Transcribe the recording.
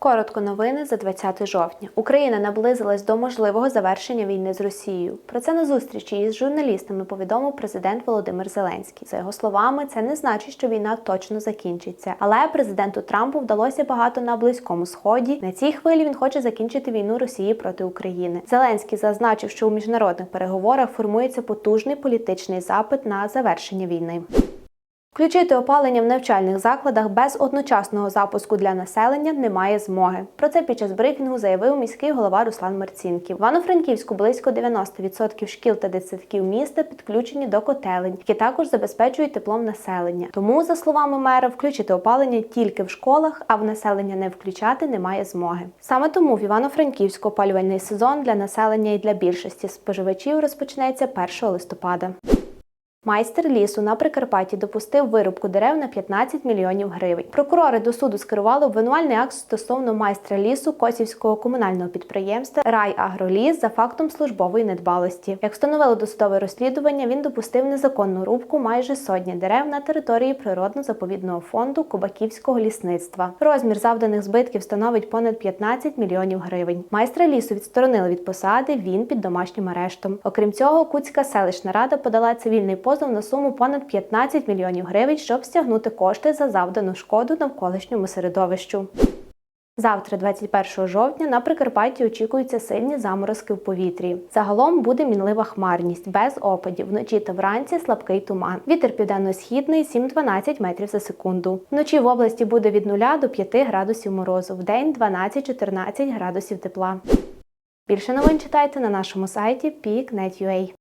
Коротко новини за 20 жовтня. Україна наблизилась до можливого завершення війни з Росією. Про це на зустрічі із журналістами повідомив президент Володимир Зеленський. За його словами, це не значить, що війна точно закінчиться. Але президенту Трампу вдалося багато на близькому сході. На цій хвилі він хоче закінчити війну Росії проти України. Зеленський зазначив, що у міжнародних переговорах формується потужний політичний запит на завершення війни. Включити опалення в навчальних закладах без одночасного запуску для населення немає змоги. Про це під час брифінгу заявив міський голова Руслан Марцінків. Івано-Франківську близько 90% шкіл та дитсадків міста підключені до котелень, які також забезпечують теплом населення. Тому, за словами мера, включити опалення тільки в школах, а в населення не включати немає змоги. Саме тому в Івано-Франківську опалювальний сезон для населення і для більшості споживачів розпочнеться 1 листопада. Майстер лісу на Прикарпатті допустив вирубку дерев на 15 мільйонів гривень. Прокурори до суду скерували обвинувальний акт стосовно майстра лісу Косівського комунального підприємства «Райагроліс» за фактом службової недбалості. Як встановило досудове розслідування, він допустив незаконну рубку майже сотні дерев на території природно-заповідного фонду Кубаківського лісництва. Розмір завданих збитків становить понад 15 мільйонів гривень. Майстра лісу відсторонили від посади. Він під домашнім арештом. Окрім цього, Куцька селищна рада подала цивільний позов на суму понад 15 мільйонів гривень, щоб стягнути кошти за завдану шкоду навколишньому середовищу. Завтра, 21 жовтня, на Прикарпатті очікуються сильні заморозки в повітрі. Загалом буде мінлива хмарність без опадів. Вночі та вранці слабкий туман. Вітер південно-східний 7-12 метрів за секунду. Вночі в області буде від 0 до 5 градусів морозу. В день 12-14 градусів тепла. Більше новин читайте на нашому сайті peak.net.ua.